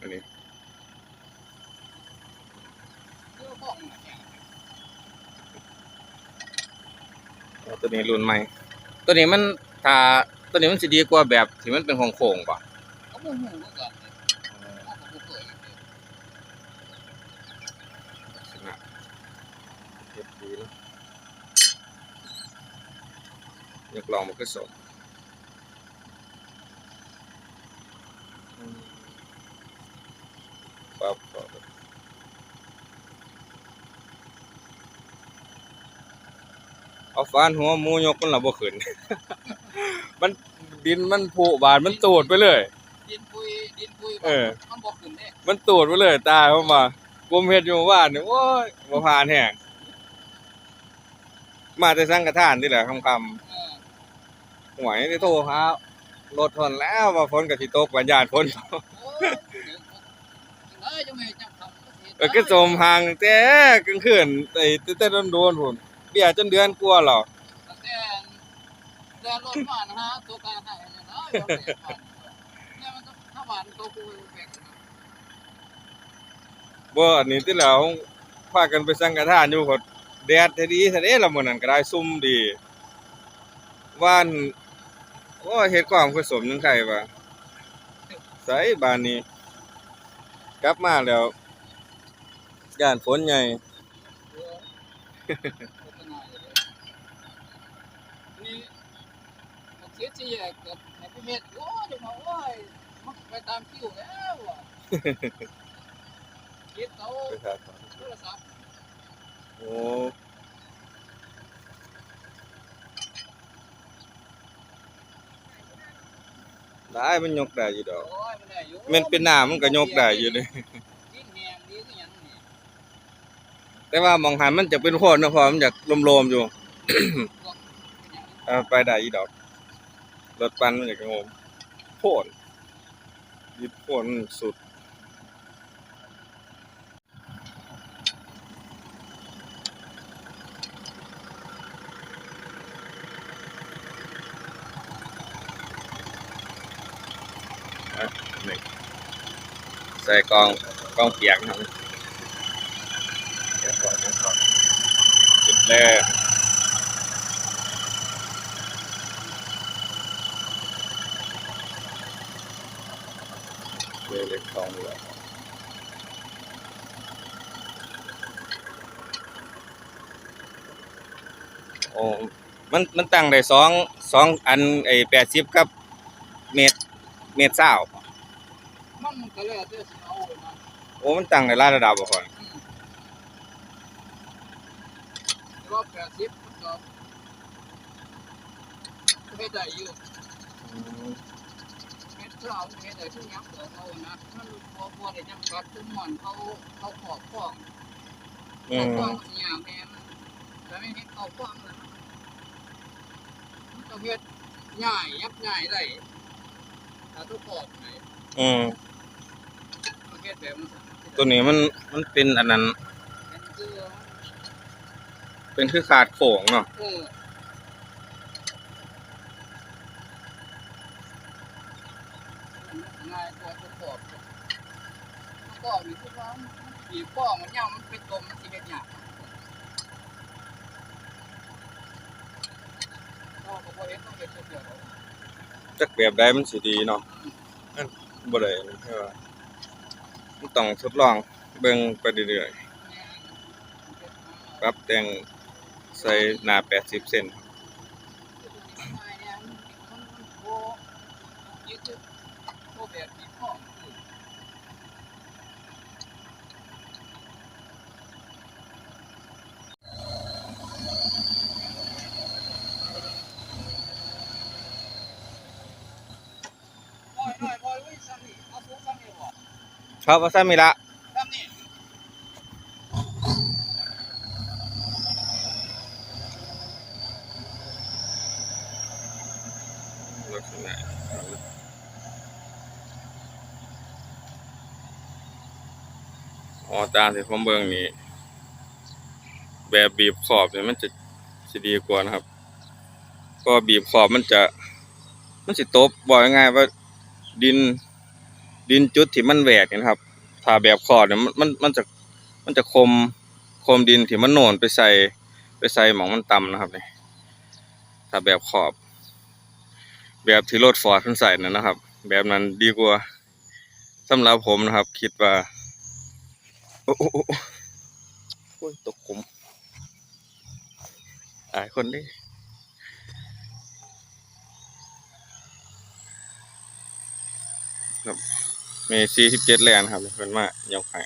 อันนี้ตัวนี้รุ่นใหม่ ตัวนี้มันถ้าตัวนี้มันสิดีกว่าแบบที่มันเป็นโค้งๆป่ะเขาบ่ฮู้เหมือนกันเนี่ยเขาก็บ่เคยเห็นเลยลักเฮ็ดดีนะอยากลองมันก็สมอืมปั๊บปั๊บ เอาฟานหัวหมูยกมันละบ่ขึ้น มันดินมันผุบาดมันตูดไปเลย ดินปุยดินปุยเออ มันบ่ขึ้นเด้มันตูดไปเลย ตายเข้ามากลมเฮ็ดอยู่ว่านนี่โอ้ยบ่ผ่านแฮงมาแต่สังกทานนี่แหละค่ำเออๆหวยได้โทรหารถทนแล้วว่าฝนก็สิตกว่าญาติฝน โอ้ยเอ้ยจะไม่จังทำเออก็จมห่างแต่กลางคืนไอ้แต่โดนๆพุ่น เบี้ยจนเดือนกว่าแล้วตั้งแต่เดินรถมานะฮะตัวกางให้เนี่ยเนาะเนี่ยมันก็ถ้าหวานตัวกูแบกนบ่อันนี้ที่แล้วพากันไปสังกทานอยู่ก็แดดท้ดีท้เด้ละมื้อนั้นก็ได้ซุ่มดีว่านโอ้เฮ็ดความผสมจังไคว่าไสบ้านนี้ กลับมาแล้วย่านฝนใหญ่ เออโฆษณาอยู่เลยนี่ มันเสียใจกับในประเทศโอ้ยเดี๋ยวมาโอ้ยมันไปตามคิวแล้วอะคิดเอาโทรศัพท์โอ้ได้มันยกได้อยู่ดอก โอ้ยมันได้อยู่แมันเป็นน้ำมันก็ยกได้อยู่เด้ยิ่งแหงดีก็ยังนี่แต่ว่าหมองหันมันจะเป็นโคนนะเพอมันอยากลมๆอยู่ก็ยังเออไปได้อีดอก รถปั่นมันอยากงมโคนยึดโคนสุดใส่กองกองเปียกนะครับเดี๋ยวก่อนเดี๋ยวก่อนจุดแรก เล็กๆกองเลยโอ้มันมันตั้งได้สองสองอันไอ้แปดสิบกับ เมตรเมตรเศร้ามันก็เลยเด้อสิเอานะโอ้มันตั้งในหลายระดับบ่ก่อนรอบแปดสิบมันก็ไม่ได้อยู่ เม็ดเราเม็ดได้ทุกอย่างเกิดเอานะมันพอพอได้จำกัดทุกมันเขาเขาขอบข้องขามข้องสัญญาแม่มันแต่ไม่เห็นเขาข้องเลยมันก็เฮ็ดง่ายยับง่ายได้ถ้าทุกขอบไหนอืมมันเฮ็ดแบบตัวนี้มันมันเป็นอันนั้น เป็นคือขาดโค้งเนาะ เออง่ายกว่าทุกขอบ ทุกขอบนี่คือว่าปีป้อมันยาวมันเป็นตมมันสิเฮ็ดยากก็บ่เห็นต้องเฮ็ดเดียวจักแบบใดมันสิดีเนาะอันบ่ได้ใช่ว่ามันต้องทดลองเบิ่งไปเรื่อยๆปรับแต่งใส่หน้า80เซนครับ ว่าซั่นมีละลักษณะอ๋อตาที่ผมเบิ่งนี่แบบบีบขอบเนี่ยมันจะสิดีกว่านะครับเพราะว่าบีบขอบมันจะ มันสิตบบอกง่ายๆว่าดิน ดินจุดที่มันแหวกเนี่ยนะครับ ถ้าแบบขอดเนี่ยมันมันมันจะมันจะคมคมดินที่มันโน่นไปใส่ไปใส่หมองมันต่ำนะครับนี่ถ้าแบบขอบ แบบที่รถฟอร์ดมันใส่นั่นนะครับ แบบนั้นดีกว่าสำหรับผมนะครับ คิดว่า โอ้โอ้โอ้ตกขุมหลายคนดิครับ มีสี่สิบเจ็ดแลนครับเป็นมายกให้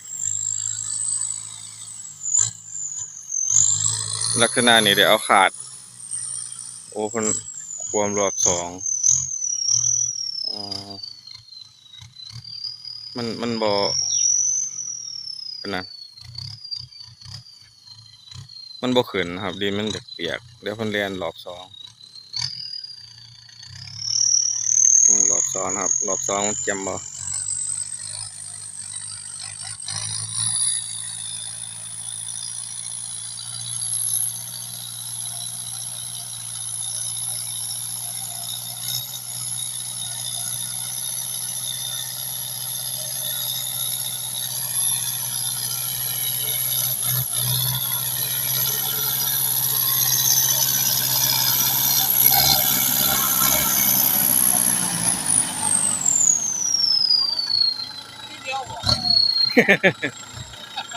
ลักษณะนี้เดี๋ยวเอาขาด โอ้คนความรอบสองอมันมันบอเป็นนะมันบ่ขึ้นนะครับดินมันจะเปียกเดี๋ยวเพิ่นเรียนรอบสองรอบสองครับรอบสองมันเจมบ่ที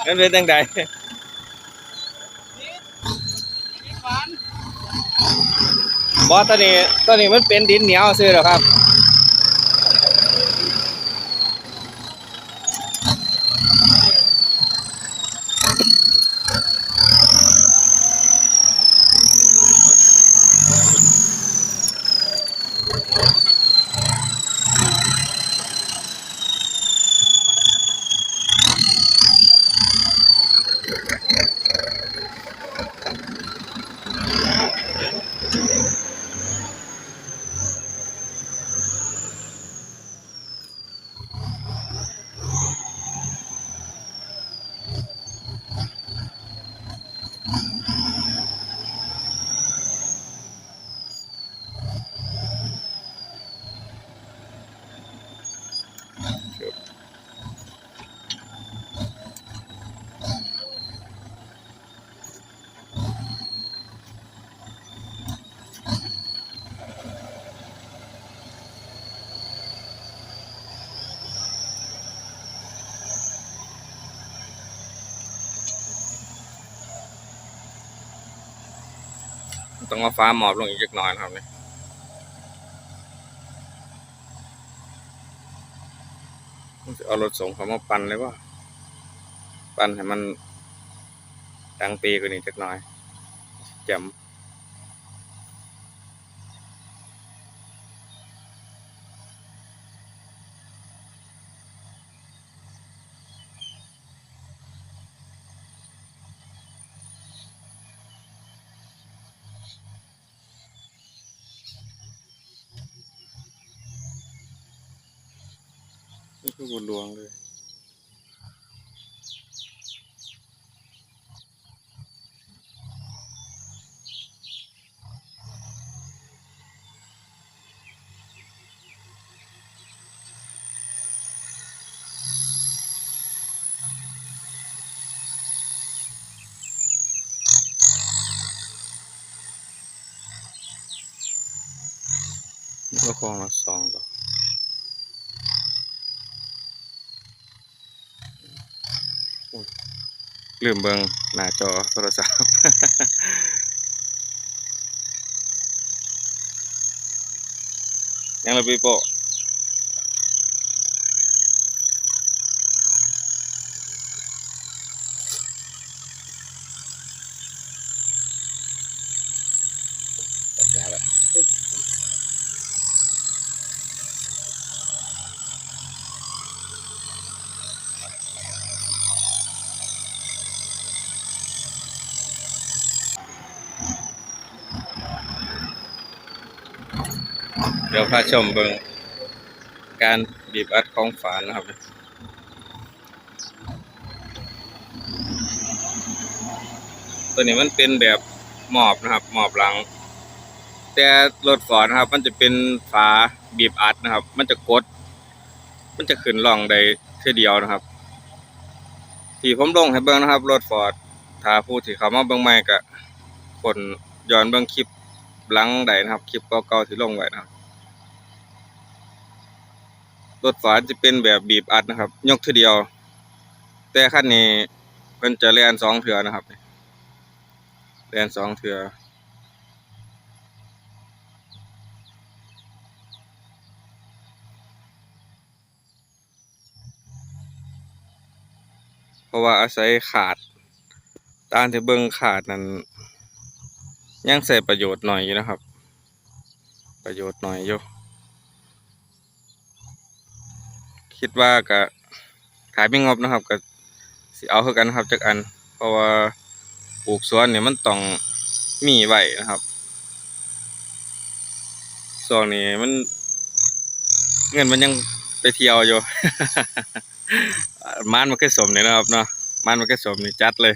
นั่นเป็นจังใดนี่นี่ฝันบ่ตอนนี้ตอนนี้มันเป็นดินเหนียวซื่อแล้วครับ ต้องมาฟ้าหมอบลงอีกจักหน่อยนะครับเนี่ยเอารถส่งเขามาปั่นเลยว่าปั่นให้มันดังปีกว่านี้จักหน่อยแจ่ม ลวงเลย ก็คงละสองดอกอุ๊ย ลืมเบิงหน้าจอโทรศัพท์ยังระบีโปะจัดการแล้ว เดี๋ยวพาชมเบิงการบีบอัดของฝานะครับตัวนี้มันเป็นแบบหมอบนะครับหมอบหลัง แต่รถฟอร์ดนะครับ มันจะเป็นฝาบีบอัดนะครับ มันจะกด มันจะขึ้นล่องได้เท่เดียวนะครับ ที่ผมลงให้เบิ่งนะครับรถฟอร์ดถ้าผู้ที่เขามาเบิงใหม่ก็คนย้อนเบิงคลิปหลังใดนะครับ คลิปเก่าๆที่ลงไว้นะครับ รถฟอร์ดจะเป็นแบบบีบอัดนะครับ ยกทีเดียว แต่คันนี้เพิ่นจะแลนสองเทื่อนะครับแลนสองเทื่อเพราะว่าอาศัยขาดตามที่เบิ่งขาดนั้นยังใส่ประโยชน์หน่อยอยู่นะครับ ประโยชน์หน่อยอยู่ คิดว่าก็ขายไม่งบนะครับก็สิเอาคือกันครับจักอัน เพราะว่าปลูกสวนเนี่ยมันต้องมีไว้นะครับช่วงนี้มัน เงินมันยังไปเที่ยวอยู่ มันมันก็สมเนี่ยนะครับเนาะมันมันก็สมนี่จัดเลย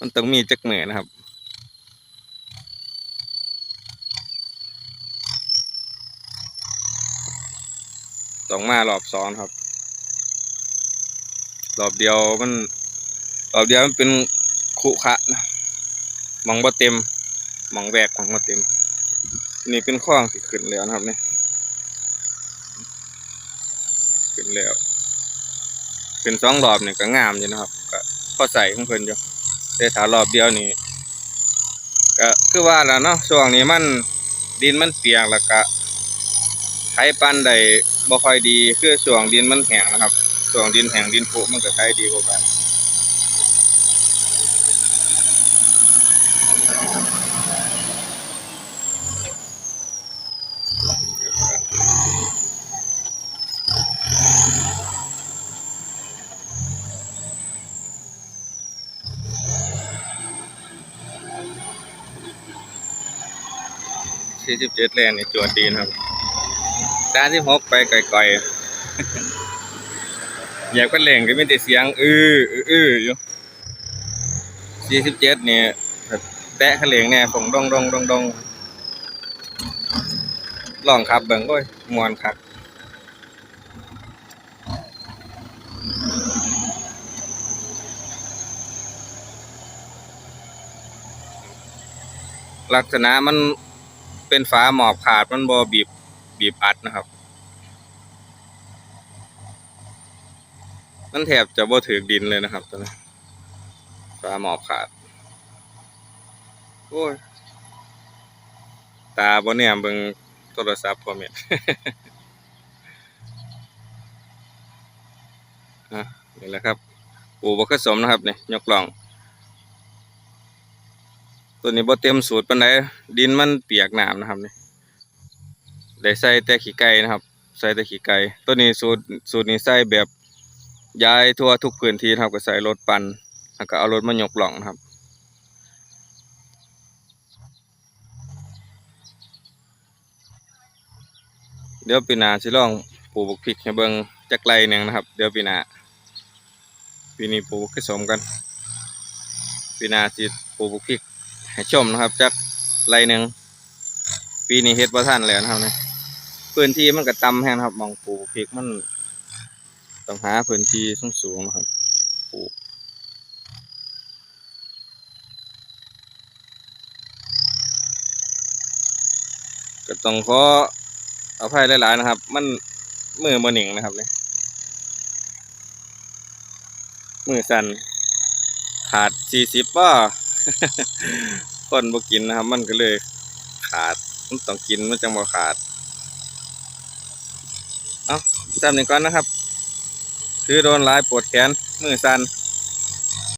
มันต้องมีจักเหมือนะครับ ต้องมารอบสองครับ รอบเดียวมัน รอบเดียวมันเป็นขุขะนะมองบ่เต็มมองแวกมองบ่เต็ม นี่เป็นข้องที่ขึ้นแล้วนะครับนี่ขึ้นแล้วขึ้นสองรอบนี่ก็งามอยู่นะครับ ก็พอใส่ของเพิ่นอยู่แต่ถ้ารอบเดียวนี่ก็คือว่าแล้วเนาะช่วงนี้มันดินมันเปียกแล้วก็ไถปันได้ บ่ค่อยดีคือช่วงดินมันแห้งนะครับช่วงดินแห้งดินผุมันก็ใช้ดีกว่ากันสี่สิบเจ็ดแลนนี่จวดดีนะครับ ด้านที่หกไปไกลๆอยากเป็นแหล่งก็ไม่ได้เสียงอื้ออื้ออื้ออยู่สี่สิบเจ็ดนี่แบบแตะขะเหลงแน่ผมดองดองดองดองลองขับเบิ่งโอ้ยมวนครับลักษณะมันเป็นฝาหมอบขาดมันบอบีบ บีบอัดนะครับ มันแทบจะบ่ถือดินเลยนะครับตอนนี้ฝาหมอบขาด โอ้ย ตาบ่เนี่ยเบิ่งโทรศัพท์พอเม็ดนี่แหละครับปูบ่เคยสมนะครับเนี่ยยกล่อง ตัวนี้บ่เต็มสูตรปานใดดินมันเปียกน้ำนะครับเนี่ย ได้ใส่แต่ขี้ไก่นะครับ ใส่แต่ขี้ไก่ตัวนี้สูตรสูตรนี้ใส่แบบย้ายทั่วทุกพื้นที่นะครับก็ใส่รถปั่นแล้วก็เอารถมายกหล่องนะครับเดี๋ยวปีนาสิลองปลูกบกพริกให้เบิงจักไรหนึงนะครับ เดี๋ยวปีนาปีนี้ปลูกผสมกันปีนาสิปลูกบกพริกให้ชมนะครับจากไรหนึ่งปีนี้เฮ็ดบ่ทันแล้วนะครับเนี่ย พื้นที่มันก็ต่ำแฮงนะครับมองปลูกพริกมันต้องหาพื้นที่สูงๆนะครับปลูกก็ต้องขอเอาภัยหลายๆนะครับ มันมือบ่หนิงนะครับเนี่ยมือสั่นขาดสี่สิบป่ะคนบ่กินนะครับ มันก็เลย ขาดมันต้องกินมันจังบ่ขาด เอาจำหนึ่งก่อนนะครับ คือโดนลายปวดแขนมือสั่น